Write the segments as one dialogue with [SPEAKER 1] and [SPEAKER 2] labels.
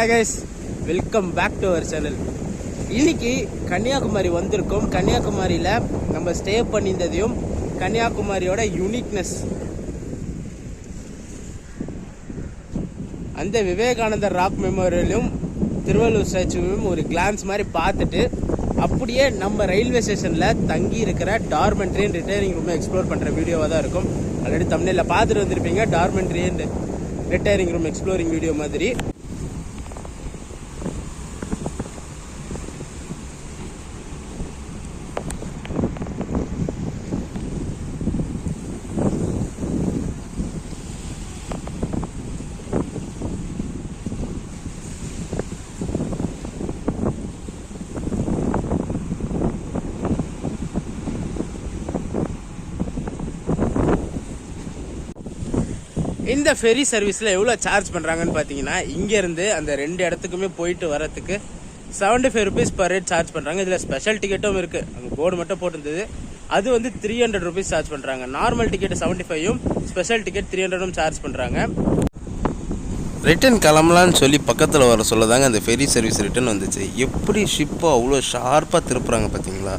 [SPEAKER 1] Hi guys welcome back to our channel இன்னைக்கு கன்னியாகுமரி வந்திருக்கோம். கன்னியாகுமரியில் நம்ம ஸ்டே பண்ணியிருந்ததையும் கன்னியாகுமரியோட யூனிக்னஸ் அந்த விவேகானந்தர் ராக் மெமோரியலும் திருவள்ளூர் ஸ்டாச்சுவையும் ஒரு கிளான்ஸ் மாதிரி பார்த்துட்டு அப்படியே நம்ம ரயில்வே ஸ்டேஷனில் தங்கி இருக்கிற டார்மெண்ட்ரி அண்ட் ரிட்டையரிங் ரூமை எக்ஸ்ப்ளோர் பண்ணுற வீடியோவாக தான் இருக்கும். ஆல்ரெடி தமிழில் பார்த்துட்டு வந்திருப்பீங்க. Dormitory and retiring room exploring video மாதிரி. இந்த ஃபெரி சர்வீஸில் எவ்வளோ சார்ஜ் பண்ணுறாங்கன்னு பார்த்தீங்கன்னா இங்கேருந்து அந்த ரெண்டு இடத்துக்குமே போயிட்டு வரத்துக்கு seventy five rupees per rate charge பண்ணுறாங்க இதில் ஸ்பெஷல் டிக்கெட்டும் இருக்குது அங்கே போர்டு மட்டும் போட்டிருந்தது. அது வந்து த்ரீ ஹண்ட்ரட் ருபீஸ் சார்ஜ் பண்ணுறாங்க நார்மல் டிக்கெட் செவன்ட்டி ஃபைவும் ஸ்பெஷல் டிக்கெட் த்ரீ ஹண்ட்ரடும் சார்ஜ் பண்ணுறாங்க
[SPEAKER 2] ரிட்டன் கிளம்பலான்னு சொல்லி பக்கத்தில் வர சொல்ல தாங்க அந்த ஃபெரி சர்வீஸ் ரிட்டன் வந்துச்சு. எப்படி ஷிப்பை அவ்வளோ ஷார்ப்பாக திருப்புறாங்க பார்த்தீங்களா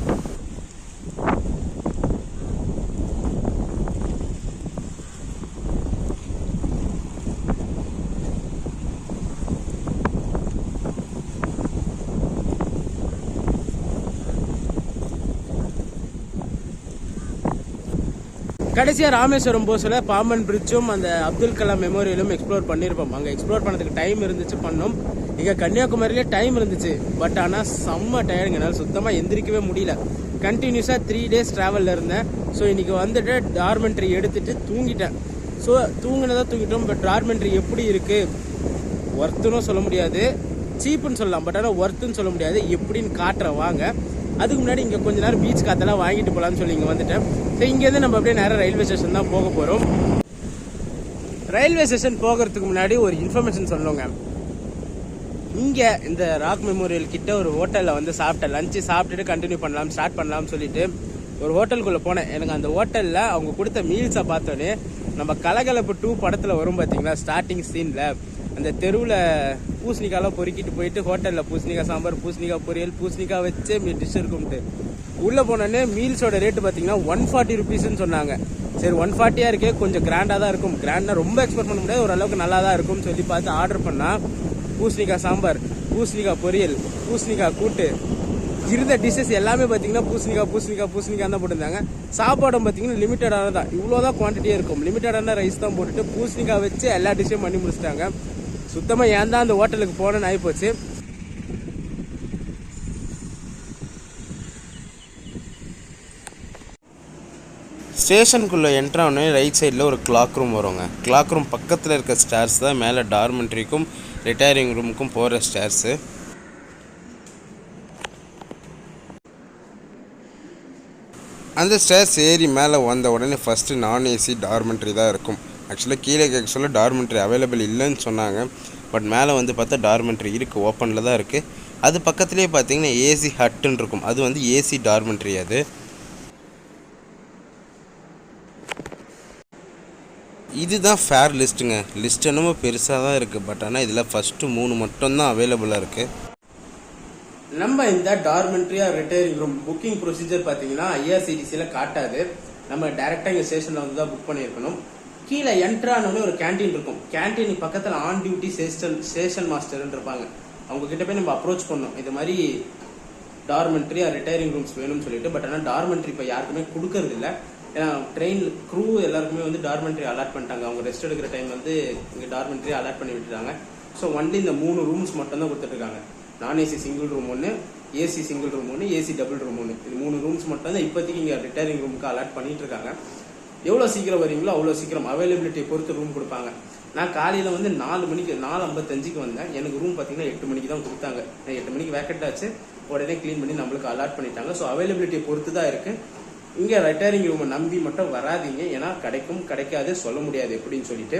[SPEAKER 1] கடைசியாக ராமேஸ்வரம் போஸில் பாம்பன் பிரிட்ஜும் அந்த அப்துல் கலாம் மெமோரியலும் எக்ஸ்ப்ளோர் பண்ணியிருப்போம் அங்கே எக்ஸ்ப்ளோர் பண்ணதுக்கு டைம் இருந்துச்சு பண்ணோம். இங்கே கன்னியாகுமரியிலே டைம் இருந்துச்சு. பட் ஆனால் செம்ம டயர்டுங்க என்னால் சுத்தமாக எந்திரிக்கவே முடியல. கண்டினியூஸாக த்ரீ டேஸ் ட்ராவலில் இருந்தேன். ஸோ இன்றைக்கி வந்துட்டு டார்மெண்ட்ரி எடுத்துட்டு தூங்கிட்டேன். ஸோ தூங்கினதாக தூங்கிட்டோம். பட் டார்மெண்ட்ரி எப்படி இருக்குது ஒர்த்துன்னு சொல்ல முடியாது. சீப்புன்னு சொல்லலாம். பட் ஆனால் ஒர்த்துன்னு சொல்ல முடியாது. எப்படின்னு காட்டுற வாங்க. அதுக்கு முன்னாடி இங்கே கொஞ்ச நேரம் பீச் காத்தெல்லாம் வாங்கிட்டு போகலான்னு சொல்லி இங்கே வந்துட்டேன். ஸோ இங்கேருந்து நம்ம அப்படியே நேராக ரயில்வே ஸ்டேஷன் தான் போக போகிறோம் ரயில்வே ஸ்டேஷன் போகிறதுக்கு முன்னாடி ஒரு இன்ஃபர்மேஷன் சொல்லுங்க. இங்கே இந்த ராக் மெமோரியல் கிட்ட ஒரு ஹோட்டலில் வந்து சாப்பிட்டேன் லஞ்சு சாப்பிட்டுட்டு கண்டினியூ பண்ணலாம் ஸ்டார்ட் பண்ணலாம்னு சொல்லிட்டு ஒரு ஹோட்டலுக்குள்ளே போனேன். எனக்கு அந்த ஹோட்டலில் அவங்க கொடுத்த மீல்ஸை பார்த்தோன்னே நம்ம கலகலப்பு டூ படத்தில் வரும் பார்த்தீங்களா? ஸ்டார்டிங் சீனில் அந்த தெருவில் பூசணிக்காலாம் பொறுக்கிட்டு போயிட்டு ஹோட்டலில் பூசணிக்காய் சாம்பார் பூசணிக்காய் பொரியல் பூசணிக்காய் வச்சே மீ டிஷ் இருக்கும்ட்டு. உள்ளே போனோடனே மீல்ஸோட ரேட்டு பார்த்தீங்கன்னா ஒன் ஃபார்ட்டி ருபீஸ்ன்னு சொன்னாங்க. சரி ஒன் ஃபார்ட்டியாக இருக்கே கொஞ்சம் கிராண்டாக தான் இருக்கும். கிராண்டாக ரொம்ப எக்ஸ்பெக்ட் பண்ண முடியாது ஓரளவுக்கு நல்லா தான் இருக்கும்னு சொல்லி பார்த்து ஆர்டர் பண்ணால் பூசணிக்காய் சாம்பார் பூசணிக்காய் பொரியல் பூசணிக்காய் கூட்டு இருந்த டிஷ்ஷஸ் எல்லாமே பார்த்தீங்கன்னா பூசணிக்காய் பூசணிக்காய் பூசணிக்காய் தான் போட்டிருந்தாங்க. சாப்பாடும் பார்த்தீங்கன்னா லிமிட்டடான தான். இவ்வளோ தான் குவான்டிட்டியே இருக்கும். லிமிட்டடான ரைஸ் தான் போட்டுட்டு பூசணிக்காய் வச்சு எல்லா டிஷ்ஷையும் பண்ணி முடிச்சிட்டாங்க. சுத்தமாக ஏன் தான் அந்த ஹோட்டலுக்கு போனேன்னு ஆகிப்போச்சு
[SPEAKER 2] ஸ்டேஷனுக்குள்ளே என்ட்ரானே ரைட் சைடில் ஒரு கிளாக் ரூம் வருங்க. கிளாக் ரூம் பக்கத்தில் இருக்க ஸ்டேர்ஸ் தான் மேலே டார்மெண்ட்ரிக்கும் ரிட்டையரிங் ரூமுக்கும் போகிற ஸ்டேர்ஸு அந்த ஸ்டேர்ஸ் ஏறி மேலே வந்த உடனே ஃபஸ்ட்டு நான் ஏசி டார்மெண்ட்ரி தான் இருக்கும். ஆக்சுவலாக கீழே கேட்க சொல்ல டார்மெண்ட்ரி அவைலபிள் இல்லைன்னு சொன்னாங்க. பட் மேலே வந்து பார்த்தா டார்மெண்ட்ரி இருக்குது ஓப்பனில் தான் இருக்குது அது பக்கத்துலேயே பார்த்தீங்கன்னா ஏசி ஹட்டுன்னு இருக்கும். அது வந்து ஏசி டார்மெண்ட்ரி அது. இதுதான் ஃபேர் லிஸ்ட்டுங்க லிஸ்ட் என்னமோ பெருசாக தான் இருக்குது பட் ஆனால் இதில் ஃபஸ்ட்டு மூணு மட்டும்தான் அவைலபிளாக இருக்குது
[SPEAKER 1] நம்ம இந்த டார்மெண்ட்ரியா ரிட்டையரிங் ரூம் புக்கிங் ப்ரொசீஜர் பார்த்தீங்கன்னா ஐஆர்சிடிசியில் காட்டாது. நம்ம டேரெக்டாக இங்கே ஸ்டேஷனில் வந்து தான் புக் பண்ணியிருக்கணும். கீழே என்ட்ரானோடனே ஒரு கேண்டீன் இருக்கும். கேண்டீனுக்கு பக்கத்தில் ஆன் டியூட்டி ஸ்டேஷன் ஸ்டேஷன் மாஸ்டர்னு இருப்பாங்க. அவங்க கிட்ட போய் நம்ம அப்ரோச் பண்ணோம் இது மாதிரி டார்மெண்ட்ரி ரிட்டையரிங் ரூம்ஸ் வேணும்னு சொல்லிட்டு பட் ஆனால் டார்மெண்ட்ரி இப்போ யாருக்குமே கொடுக்கறது இல்லை ஏன்னா ட்ரெயின் க்ரூ எல்லாருக்குமே வந்து டார்மெண்ட்ரி அலாட் பண்ணிட்டாங்க. அவங்க ரெஸ்ட் எடுக்கிற டைம் வந்து இங்கே டார்மெண்ட்ரி அலாட் பண்ணி விட்டுட்டாங்க. ஸோ ஒன்லி இந்த மூணு ரூம்ஸ் மட்டும் தான் கொடுத்துட்ருக்காங்க நான் ஏசி சிங்கிள் ரூம் ஒன்று ஏசி சிங்கிள் ரூம் ஒன்று ஏசி டபுள் ரூம் ஒன்று இது மூணு ரூம்ஸ் மட்டும் தான் இப்போதைக்கு இங்கே ரிட்டையரிங் ரூமுக்கு அலாட் பண்ணிட்டு இருக்காங்க எவ்வளோ சீக்கிரம் வரீங்களோ அவ்வளோ சீக்கிரம் அவைலபிலிட்டியை பொறுத்து ரூம் கொடுப்பாங்க. நான் காலையில் வந்து நாலு மணிக்கு நாலு ஐம்பத்தஞ்சுக்கு வந்தேன். எனக்கு ரூம் பார்த்தீங்கன்னா எட்டு மணிக்கு தான் கொடுத்தாங்க. நான் எட்டு மணிக்கு வேக்கெட் ஆச்சு. உடனே க்ளீன் பண்ணி நம்மளுக்கு அலாட் பண்ணிட்டாங்க. ஸோ அவைலபிலிட்டியை பொறுத்து தான் இருக்குது இங்கே ரிட்டையரிங் ரூமை நம்பி மட்டும் வராதீங்க. ஏன்னா கிடைக்கும் கிடைக்காது சொல்ல முடியாது எப்படின்னு சொல்லிட்டு.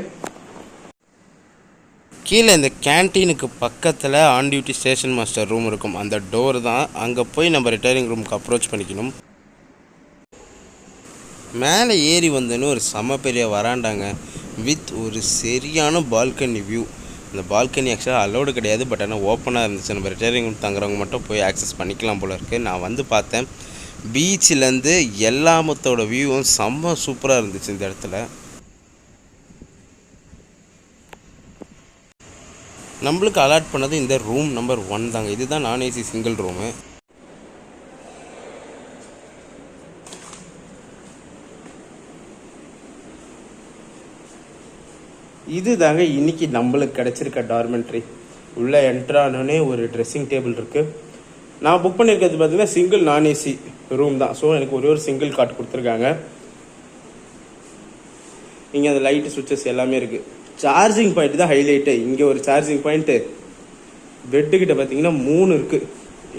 [SPEAKER 2] கீழே இந்த கேன்டீனுக்கு பக்கத்தில் on duty station master room இருக்கும். அந்த டோர் தான் அங்கே போய் நம்ம ரிட்டையரிங் ரூமுக்கு அப்ரோச் பண்ணிக்கணும். மேலே ஏறி வந்தோன்னு ஒரு செம பெரிய வராண்டாங்க. வித் ஒரு சரியான பால்கனி வியூ அந்த பால்கனி ஆக்சுவலாக அலோடு கிடையாது பட் ஆனால் ஓப்பனாக இருந்துச்சு. நம்ம ரிட்டையரிங் ரூம் தங்குறவங்க மட்டும் போய் ஆக்சஸ் பண்ணிக்கலாம் போல இருக்குது நான் வந்து பார்த்தேன். பீச்சிலேருந்து எல்லாமத்தோட வியூவும் செம்ம சூப்பராக இருந்துச்சு இந்த இடத்துல. நம்மளுக்கு அலாட் பண்ணது இந்த ரூம் நம்பர் ஒன் தாங்க. இதுதான் நான் ஏசி சிங்கிள் ரூமு.
[SPEAKER 1] இது தாங்க இன்னைக்கு நம்மளுக்கு கிடைச்சிருக்க டார்மெண்ட்ரி உள்ளே என்ட்ரானோடனே ஒரு ட்ரெஸ்ஸிங் டேபிள் இருக்குது நான் புக் பண்ணியிருக்கிறது பார்த்தீங்கன்னா சிங்கிள் நான் ஏசி ரூம் தான். ஸோ எனக்கு ஒரே ஒரு சிங்கிள் காட் கொடுத்துருக்காங்க. இங்கே அந்த லைட்டு சுவிச்சஸ் எல்லாமே இருக்குது சார்ஜிங் பாயிண்ட் தான் ஹைலைட்டு இங்கே ஒரு சார்ஜிங் பாயிண்ட்டு பெட்டுக்கிட்ட பார்த்தீங்கன்னா மூணு இருக்குது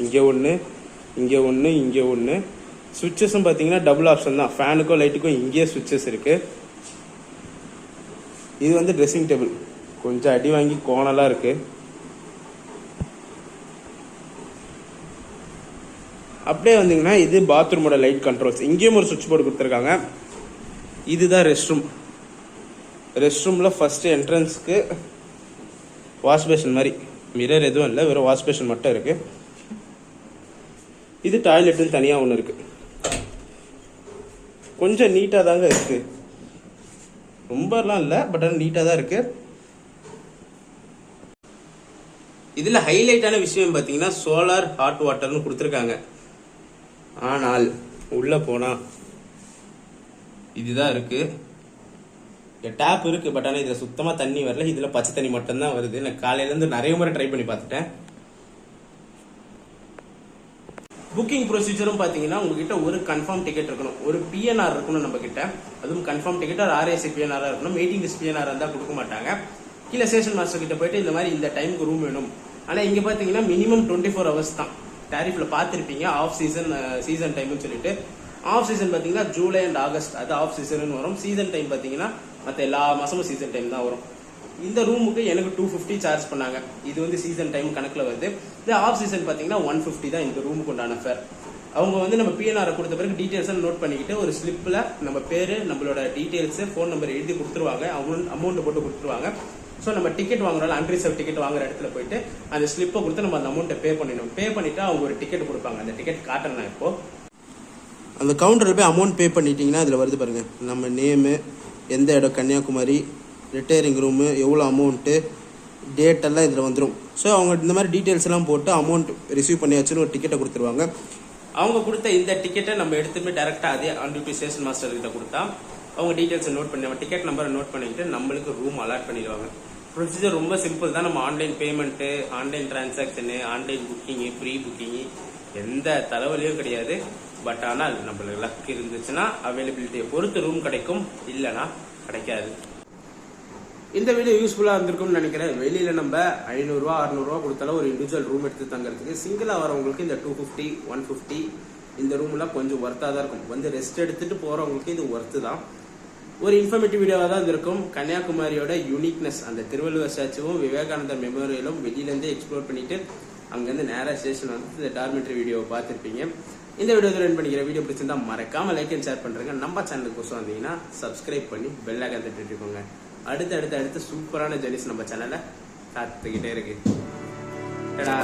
[SPEAKER 1] இங்கே ஒன்று இங்கே ஒன்று இங்கே ஒன்று சுவிச்சஸும் பார்த்தீங்கன்னா டபுள் ஆப்ஷன் தான். ஃபேனுக்கும் லைட்டுக்கும் இங்கேயே சுவிச்சஸ் இருக்குது இது வந்து ட்ரெஸ்ஸிங் டேபிள் கொஞ்சம் அடி வாங்கி கோணலாக இருக்குது அப்படியே வந்தீங்கன்னா இது பாத்ரூமோட லைட் கண்ட்ரோல்ஸ் இங்கேயும் ஒரு சுவிட்ச் போர்டு கொடுத்துருக்காங்க. இதுதான் ரெஸ்ட் ரூம் ரெஸ்ட் ரூமில் ஃபஸ்ட்டு என்ட்ரன்ஸ்க்கு வாஷ் பேஷன் மாதிரி. மிரர் எதுவும் இல்லை வெறும் வாஷ் பேஷன் மட்டும் இருக்குது இது டாய்லெட்டுன்னு தனியாக ஒன்று இருக்குது கொஞ்சம் நீட்டாக தாங்க இருக்குது ரொம்பலாம் இல்லை பட் ஆனால் நீட்டாக தான் இருக்குது இதில் ஹைலைட்டான விஷயம் பார்த்தீங்கன்னா சோலார் ஹாட் வாட்டர்னு கொடுத்துருக்காங்க. ஆனால் உள்ளே போனால் இதுதான் இருக்கு. டேப் இருக்கு பட் ஆனால் இதில் சுத்தமாக தண்ணி வரல. இதில் பச்சை தண்ணி மட்டும்தான் வருது. நான் காலையிலேருந்து நிறைய முறை ட்ரை பண்ணி பார்த்துட்டேன். புக்கிங் ப்ரொசீஜரும் பார்த்தீங்கன்னா உங்ககிட்ட ஒரு கன்ஃபார்ம் டிக்கெட் இருக்கணும். ஒரு பிஎன்ஆர் இருக்கணும் நம்ம கிட்ட அதுவும் கன்ஃபார்ம் டிக்கெட் ஒரு ஆர்ஏசி பிஎன்ஆர் இருக்கணும். வெயிட்டிங் லிஸ்ட் பிஎன்ஆர் இருந்தால் கொடுக்க மாட்டாங்க. கீழே ஸ்டேஷன் மாஸ்டர் கிட்ட போயிட்டு இந்த மாதிரி இந்த டைமுக்கு ரூம் வேணும். ஆனால் இங்கே பார்த்தீங்கன்னா மினிமம் டுவெண்ட்டி ஃபோர் ஹவர்ஸ் தான். டேரிஃபில் பார்த்துருப்பீங்க ஆஃப் சீசன் சீசன் டைம்னு சொல்லிட்டு. ஆஃப் சீசன் பார்த்தீங்கன்னா ஜூலை அண்ட் ஆகஸ்ட் அது ஆஃப் சீசன் வரும். சீசன் டைம் பார்த்தீங்கன்னா மற்ற எல்லா மாதமும் சீசன் டைம் தான் வரும். இந்த ரூமுக்கு எனக்கு டூ ஃபிஃப்டி சார்ஜ் பண்ணாங்க. இது வந்து சீசன் டைம் கணக்கில் வருது. இது ஆஃப் சீசன் பார்த்தீங்கன்னா ஒன் ஃபிஃப்டி தான் இந்த ரூமுக்கு உண்டான ஃபேர் அவங்க வந்து நம்ம பிஎன்ஆரை கொடுத்த பிறகு டீட்டெயில்ஸ் நோட் பண்ணிக்கிட்டு ஒரு ஸ்லிப்பில் நம்ம பேர் நம்மளோட டீட்டெயில்ஸ் ஃபோன் நம்பர் எழுதி கொடுத்துருவாங்க. அமௌண்ட் அமௌண்ட்டு போட்டு கொடுத்துருவாங்க. ஸோ நம்ம டிக்கெட் வாங்குறோம் அன்ரிசர்வ் டிக்கெட் வாங்குற இடத்துல போயிட்டு அந்த ஸ்லிப்பை கொடுத்து நம்ம அந்த அமௌண்ட்டை பே பண்ணிடணும். பே பண்ணிவிட்டு அவங்க ஒரு டிக்கெட் கொடுப்பாங்க. அந்த டிக்கெட் காட்டுறேன் நான் இப்போ அந்த கவுண்டரில் போய் அமௌண்ட் பே பண்ணிட்டீங்கன்னா அதில் வருது பாருங்கள் நம்ம நேமு எந்த இடம் கன்னியாகுமரி ரிட்டையரிங் ரூமு எவ்வளோ அமௌண்ட்டு டேட் எல்லாம் இதில் வந்துடும் ஸோ அவங்க இந்த மாதிரி டீட்டெயில்ஸ் எல்லாம் போட்டு அமௌண்ட் ரிசீவ் பண்ணியாச்சுன்னு ஒரு டிக்கெட்டை கொடுத்துருவாங்க. அவங்க கொடுத்த இந்த டிக்கெட்டை நம்ம எடுத்து போய் டேரெக்டாக அதே ஆன் டியூட்டி ஸ்டேஷன் மாஸ்டர் கிட்ட கொடுத்தா அவங்க டீட்டெயில்ஸை நோட் பண்ணி நம்ம டிக்கெட் நம்பரை நோட் பண்ணிக்கிட்டு நம்மளுக்கு ரூம் அலாட் பண்ணிடுவாங்க. ப்ரொசீஜர் ரொம்ப சிம்பிள் தான். நம்ம online payment online transaction online booking pre booking எந்த தலைவலியும் கிடையாது. பட் ஆனால் நம்மளுக்கு லக் இருந்துச்சுன்னா அவைலபிலிட்டியை பொறுத்து ரூம் கிடைக்கும். இல்லைன்னா கிடைக்காது. இந்த வீடியோ யூஸ்ஃபுல்லாக இருந்திருக்கும்னு நினைக்கிறேன். வெளியில் நம்ம ஐநூறுரூவா அறநூறுவா கொடுத்தாலும் ஒரு இண்டிவிஜுவல் ரூம் எடுத்து தங்குறதுக்கு சிங்கிளாக வரவங்களுக்கு இந்த டூ ஃபிஃப்டி ஒன் ஃபிஃப்டி இந்த ரூம்லாம் கொஞ்சம் ஒர்த்தாக தான் இருக்கும். வந்து ரெஸ்ட் எடுத்துகிட்டு போகிறவங்களுக்கு இது ஒர்த்து தான். ஒரு இன்ஃபர்மேட்டிவ் வீடியோவாக தான் இருக்கும் கன்னியாகுமரியோட யூனிக்னஸ் அந்த திருவள்ளுவர் ஸ்டாச்சுவும் விவேகானந்தர் மெமோரியலும் வெளியிலேருந்து எக்ஸ்ப்ளோர் பண்ணிட்டு அங்கேருந்து நேராக ஸ்டேஷன் வந்து இந்த டார்மெட்ரி வீடியோவை பார்த்துருப்பீங்க. இந்த வீடியோ ரன் பண்ணிக்கிற வீடியோ பிடிச்சிருந்தா மறக்காம லைக் அண்ட் ஷேர் பண்ணுறேங்க நம்ம சேனலுக்கு கொசம் வந்தீங்கன்னா சப்ஸ்கிரைப் பண்ணி பெல்லாக கற்றுட்டு இருக்கோங்க அடுத்து அடுத்து அடுத்து சூப்பரான ஜெர்னிஸ் நம்ம சேனலை காத்துக்கிட்டே இருக்கு. டடா.